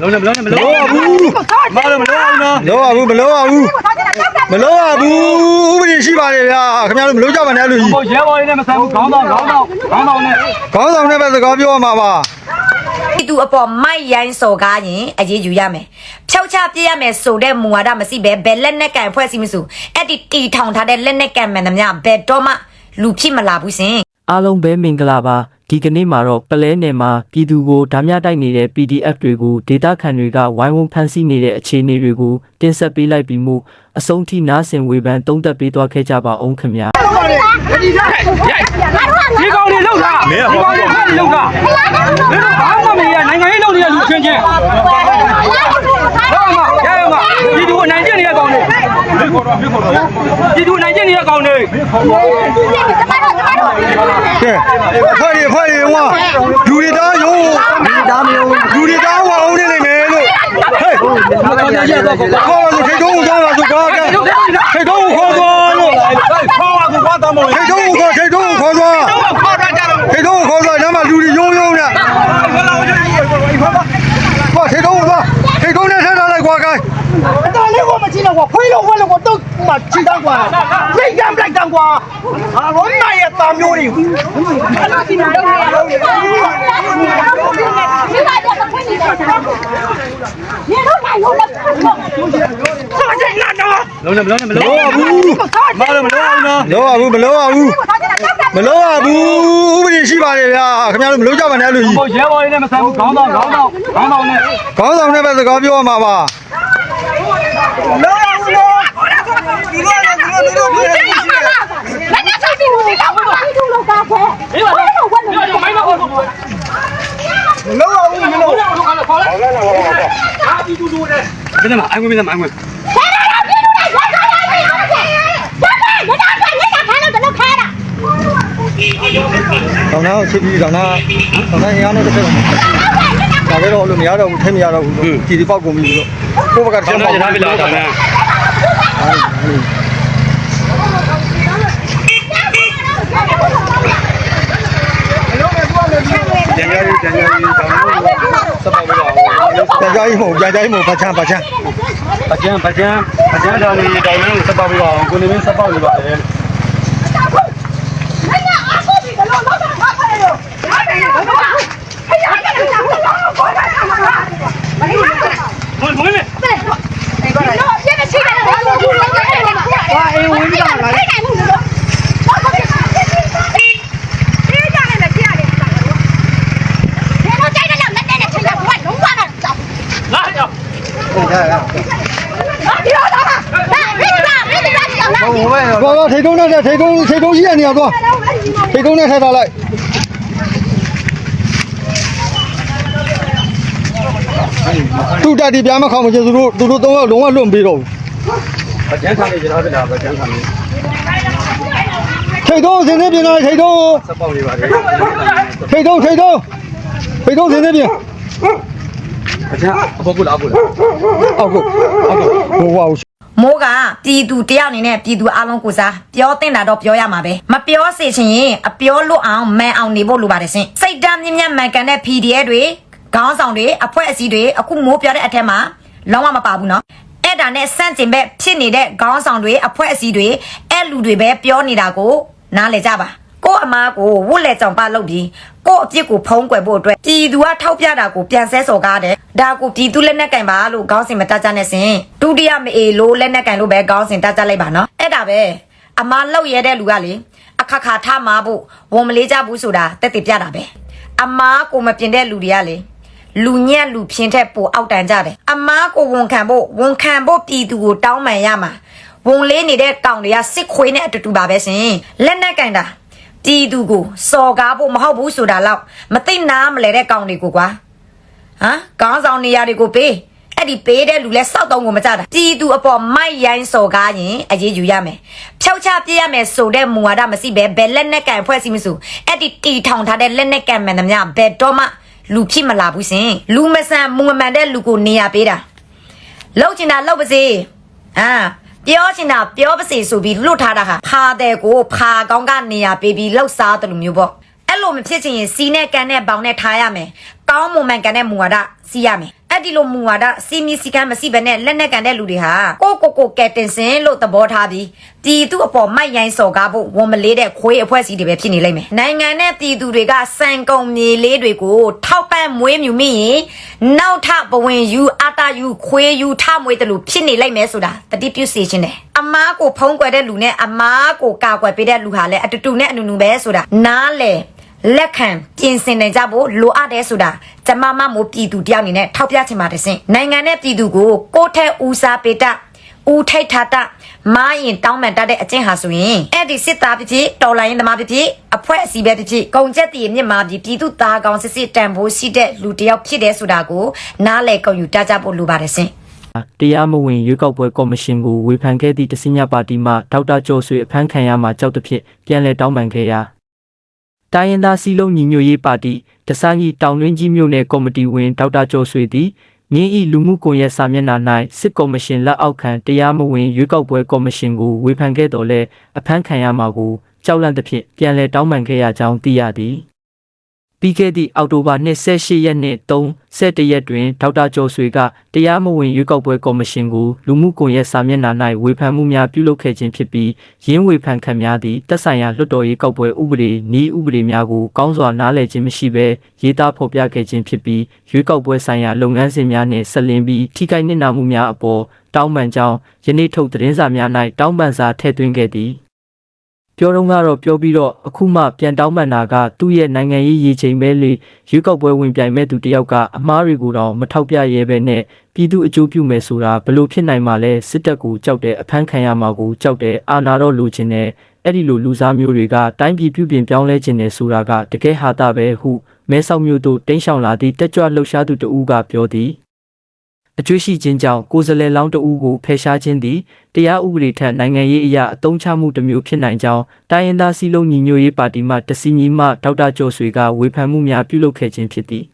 လုံးနေမလုံးနေမလုံးမလုံးမလုံးအောင်နော်လောရဘူးမလောရဘူးမလောရဘူးဥပဒေရှိပါတယ်ဗျာခင်ဗျားတို့မလို့ကြပါနဲ့အဲ့လိုကြီးဟိုရဲဘော်လေးနဲ့မဆိုင်ဘူးခေါင်းဆောင်ခေါင်းဆောင်ခေါင်းဆောင်နဲ့ခေါင်းဆောင်နဲ့ပဲစကားပြောရမှာပါဒီသူအပေါ်မိုက်ရိုင်းစော်ကားရင်အရေးယူရမယ်။ဖြောက်ချပြစ်ရမယ်ဆိုတဲ့မူဝါဒမရှိဘဲဘယ်လက်နဲ့ကန်ဖွဲ့စီမစုအဲ့ဒီတီထောင်ထားတဲ့လက်နဲ့ကန်မှန်သမျှဘယ်တော့မှလူဖြစ်မလာဘူးစင်အားလုံးပဲမင်္ဂလာပါ ဒီကနေ့မှာတော့ပလဲနယ်မှာပြည်သူကိုဓာမြတိုက်နေတဲ့ PDF တွေကိုဒေတာခန်တွေကဝိုင်းဝန်းဖမ်းဆီးနေတဲ့အခြေအနေတွေကိုတင်ဆက်ပေးလိုက်ပြီးမှုအဆုံးထိနားဆင်ဝေဖန်သုံးသပ်ပေးသွားခဲ့ကြပါအောင်ခင်ဗျာဒီကောင်လေးလောက်တာမင်းကဟောလောက်တာမင်းတို့ဘာမှမရနိုင်ငံရေးလုပ်နေတဲ့လူချင်းချင်းဟုတ်မှာရရမှာဒီသူအနိုင်ကျင့်နေတဲ့ကောင်လေးဒီသူအနိုင်ကျင့်နေတဲ့ကောင်လေး အဖွဲ့တွေအဖွဲ့တွေဟွာလူတွေတားရုံးလူတွေတားမယုံလူတွေတားဟွာအောင်နေနေမယ်လို့ဟဲ့ခေါ်လို့ထိတ်တော့သွားတာဆိုကားကထိတ်တော့ခေါ်သွားလို့ခေါ်ပါကွာတမောထိတ်တော့ခေါ်ထိတ်တော့ခေါ်သွားထိတ်တော့ခေါ်သွားညမှာလူတွေရုံးရုံးနဲ့ဟွာထိတ်တော့သွားထိတ်တော့နဲ့ဆက်လာလိုက်ကွာကိုင်းအတော်လေးကိုမချိတော့ကွာဖွေးလို့ဝက်လို့ကိုတော့မချိတော့ကွာရိတ်တမ်းပလိုက်တမ်းကွာဟာရောနိုင်ရ တာမျိုးတွေအဲ့လိုစီမံလုပ်နေတာလို့ဒီမှာတော့ခွင့်နေတာညတော့နိုင်လို့ဆောင်းကြလာတော့လုံးနဲ့မလုံးနဲ့မလုံးပါဘူးမလုံးမလုံးအောင်နော်လုံးပါဘူးမလုံးပါဘူးမလုံးပါဘူးဥပဒေရှိပါတယ်ဗျာခင်ဗျားတို့မလုံးကြပါနဲ့အဲ့လိုကြီးဟိုရဲဘော်လေးနဲ့မဆိုင်ဘူးခေါင်းဆောင်ခေါင်းဆောင်ခေါင်းဆောင်နဲ့ခေါင်းဆောင်နဲ့ပဲစကားပြောရမှာပါလုံး နဲ့ဘယ်မှာအိုင်ဝင်မအိုင်ဝင်တောင်နာကိုချစ်ပြီးတောင်နာတောင်နာရအောင်တစ်ဖက်တော့ဒါပဲတော့လို့မရတော့ဘူးထိမရတော့ဘူးကြည်ဒီပေါက်ကုန်ပြီလို့ကိုယ့်ဘက်ကတစ်ဆောချက်င်းပေါက်တော့ရထားပြီလားဒါနဲ့ကျန်ကြရေးကျန်ကြရေးတောင်းလို့စပောက်လို့ အောင်ကြာကြာကြီးမဟုတ်ကြာကြာကြီးမဟုတ်ဘာချမ်းဘာချမ်းပကြံပကြံပကြံတောင်းနေတောင်းလို့စပောက်လို့အောင်ကိုနေမင်းစပောက်လို့ပါတယ် ဝင်ဝင်လေ လာကြော ဘောဘောထိတ်ကုန်းနဲ့ထိတ်ကုန်းထိတ်ကုန်းကြီးရနေရတော့ထိတ်ကုန်းနဲ့ထည့်ထားလိုက်သူတက်ဒီပြားမခေါမချင်သူတို့သူတို့သုံးယောက်လုံးဝလွတ်မပြီးတော့ဘူးပကြံထားနေကြတော့ဒါပကြံထားနေထိတ်ကုန်းစင်းနေပြင်လာထိတ်ကုန်းစပောက်နေပါတယ်ထိတ်ကုန်းထိတ်ကုန်းထိတ်ကုန်းစင်းနေပြင် အကျအပေါ်ကလာဘူးလားအောက်ကိုအောက်ကိုဘောဝါမိုးကပြည်သူတယောက်အနေနဲ့ပြည်သူအလုံးကိုစားပြောတင်တာတော့ပြောရမှာပဲမပြောစေချင်ရင်အပြောလွတ်အောင်မန်အောင်နေဖို့လိုပါတယ်ရှင်စိတ်ဓာတ်မြင့်မြတ်မှန်ကန်တဲ့ PDF တွေခေါင်းဆောင်တွေအဖွဲ့အစည်းတွေအခုမိုးပြောတဲ့အထက်မှာလုံးဝမပါဘူးနော်အဲ့ဒါနဲ့စန့်ကျင်ဘက်ဖြစ်နေတဲ့ခေါင်းဆောင်တွေအဖွဲ့အစည်းတွေအဲ့လူတွေပဲပြောနေတာကိုနားလည်ကြပါ ကို့အမားကိုဝတ်လက်ကြောင်ပါလုပ်ပြီးကို့အပြစ်ကိုဖုံးကွယ်ဖို့အတွက်ပြည်သူကထောက်ပြတာကိုပြန်ဆဲစော်ကားတယ်ဒါကိုပြည်သူလက်နက်ကင်ပါလို့ခေါင်းစဉ်မတတ်ကြနဲ့စင်ဒုတိယမအေလို့လက်နက်ကင်လို့ပဲခေါင်းစဉ်တတ်ကြလိုက်ပါနော်အဲ့ဒါပဲအမားလောက်ရဲတဲ့လူကလေအခါခါထမာဖို့ဝန်မလေးကြဘူးဆိုတာတက်တည်ပြတာပဲအမားကိုမပြင်တဲ့လူတွေကလေလူညက်လူဖြင်းထက်ပိုအောက်တန်ကြတယ်အမားကိုဝန်ခံဖို့ဝန်ခံဖို့ပြည်သူကိုတောင်းပန်ရမှာဝန်လေးနေတဲ့ကောင်တွေကစစ်ခွေးနဲ့အတူတူပါပဲရှင်လက်နက်ကင်တာ ပြည်သူကိုစော်ကားဖို့မဟုတ်ဘူးဆိုတာတော့မသိနားမလဲတဲ့ကောင်တွေကိုကွာဟမ်ကောင်းဆောင်နေရာတွေကိုပေးအဲ့ဒီပေးတဲ့လူလဲစောက်တုံးကိုမကြတာပြည်သူအပေါ်မိုက်ရိုင်းစော်ကားရင်အရေးယူရမယ်ဖြောက်ချပြစ်ရမယ်ဆိုတဲ့မူဝါဒမရှိဘဲဘယ်လက်နဲ့ကန်ဖွဲ့စီမစုအဲ့ဒီတီထောင်ထားတဲ့လက်နဲ့ကန်မှန်သမျှဘယ်တော့မှလူဖြစ်မလာဘူးရှင်လူမဆန်မူမမှန်တဲ့လူကိုနေရပေးတာလောက်ချင်တာလောက်ပါစေအာ ပြောချင်တာပြောပါစေဆိုပြီးလွတ်ထားတာဟာဖာတဲ့ကိုဖာကောင်းကနေရပေးပြီးလှုပ်စားတယ်လို့မျိုးပေါ့အဲ့လိုမဖြစ်ချင်ရင်စီနဲ့ကန်နဲ့ဘောင်နဲ့ထားရမယ် ကောင်းမွန်မှန်ကန်တဲ့မူဝါဒစီးရမယ်အဲ့အဲ့ဒီလိုမူဝါဒစီမီစီကံမရှိဘဲနဲ့လက်နက်ကန်တဲ့လူတွေဟာကိုကိုကိုကဲတင်စင်လို့သဘောထားပြီးတီသူအပေါ်မိုက်ရိုင်းစော်ကားဖို့ဝန်မလေးတဲ့ခွေးအဖွဲ့အစည်းတွေပဲဖြစ်နေလိမ့်မယ်နိုင်ငံနဲ့တီသူတွေကစံကုန်မြေလေးတွေကိုထောက်ပံ့မွေးမြူမိရင်နောက်ထဘဝင်ယူအတာယူခွေးယူထမွေးတယ်လို့ဖြစ်နေလိမ့်မယ်ဆိုတာတတိပြုစေခြင်းတယ်အမားကိုဖုံးကွယ်တဲ့လူနဲ့အမားကိုကာကွယ်ပေးတဲ့လူဟာလည်းအတူတူနဲ့အနူနူပဲဆိုတာနားလေ လက်ခံပြင်ဆင်နိုင်ကြဖို့လိုအပ်တယ်ဆိုတာကျမမမို့ပြည်သူတယောက်အနေနဲ့ထောက်ပြချင်ပါတယ်ရှင်နိုင်ငံနဲ့ပြည်သူကိုကိုယ့်ထက်ဦးစားပေးတဦးထိတ်ထားတမားရင်တောင်းပန်တတ်တဲ့အကျင့်ဟာဆိုရင်အဲ့ဒီစစ်သားဖြစ်ဖြစ်တော်လိုင်းသမားဖြစ်ဖြစ်အဖွဲ့အစည်းပဲဖြစ်ဖြစ်ဂုံချက်တည်မြင့်မာပြီးပြည်သူသားကောင်စစ်စစ်တန်ဖိုးရှိတဲ့လူတစ်ယောက်ဖြစ်တယ်ဆိုတာကိုနားလည်ကုန်ယူတတ်ကြဖို့လိုပါတယ်ရှင်တရားမဝင်ရွေးကောက်ပွဲကော်မရှင်ကိုဝေဖန်ခဲ့သည့်တစညပါတီမှဒေါက်တာကျော်ဆွေအဖမ်းခံရမှကြောက်သဖြင့်ပြန်လည်တောင်းပန်ခဲ့ရာ တိုင်းရင်းသားစီလုံးညီညွတ်ရေးပါတီတစကြီးတောင်တွင်းကြီးမြို့နယ်ကော်မတီဝင်ဒေါက်တာကျော်ဆွေသည်မြင်းဤလူမှုကွန်ရက်စာမျက်နှာ၌စစ်ကော်မရှင်လက်အောက်ခံတရားမဝင်ရွေးကောက်ပွဲကော်မရှင်ကိုဝေဖန်ခဲ့တော်လဲအဖမ်းခံရမှာကိုကြောက်လန့်သဖြင့်ပြန်လည်တောင်းပန်ခဲ့ရကြောင်းသိရသည် ပြီးခဲ့သည့်အောက်တိုဘာ28ရက်နေ့3 17ရက်တွင်ဒေါက်တာကျော်ဆွေကတရားမဝင်ရွေးကောက်ပွဲကော်မရှင်ကိုလူမှုကွန်ရက်စာမျက်နှာ၌ဝေဖန်မှုများပြုလုပ်ခဲ့ခြင်းဖြစ်ပြီးရင်းဝေဖန်ခံများသည့်တက်ဆိုင်ရာလွှတ်တော်ရေးကောက်ပွဲဥပဒေနည်းဥပဒေများကိုကောင်းစွာနားလည်ခြင်းမရှိဘဲရေးသားဖော်ပြခဲ့ခြင်းဖြစ်ပြီးရွေးကောက်ပွဲဆိုင်ရာလုပ်ငန်းစဉ်များနှင့်ဆက်လင်းပြီးထိခိုက်နစ်နာမှုများအပေါ်တောင်းပန်ကြောင်းယနေ့ထုတ်သတင်းစာများ၌တောင်းပန်စာထည့်သွင်းခဲ့သည် ပြောတော့ကတော့ပြောပြီးတော့အခုမှပြန်တောင်းပန်တာကသူ့ရဲ့နိုင်ငံရေးရည်ချိန်ပဲလေရွေးကောက်ပွဲဝင်ပြိုင်မဲ့သူတယောက်ကအမားတွေကိုတော့မထောက်ပြရဲပဲနဲ့ပြည်သူအကျိုးပြုမယ်ဆိုတာဘလို့ဖြစ်နိုင်မှာလဲစစ်တပ်ကိုကြောက်တယ်အဖမ်းခံရမှာကိုကြောက်တယ်အာဏာတော့လိုချင်တယ်အဲ့ဒီလိုလူစားမျိုးတွေကတိုင်းပြည်ပြုပြင်ပြောင်းလဲခြင်းနဲ့ဆိုတာကတကယ်ဟာတာပဲဟုမဲဆောက်မျိုးတို့တင်းရှောင်လာသည့်တက်ကြွလှုပ်ရှားသူတဦးကပြောသည် အကျွေးရှိခြင်းကြောင့်ကိုယ်စားလှယ်လောင်းတဦးကိုဖယ်ရှားခြင်းသည်တရားဥပဒေထက်နိုင်ငံရေးအရာအသုံးချမှုတစ်မျိုးဖြစ်နိုင်ကြောင်းတိုင်းရင်းသားစည်းလုံးညီညွတ်ရေးပါတီမှတစီညီမှဒေါက်တာကျော်ဆွေကဝေဖန်မှုများပြုလုပ်ခဲ့ခြင်းဖြစ်သည်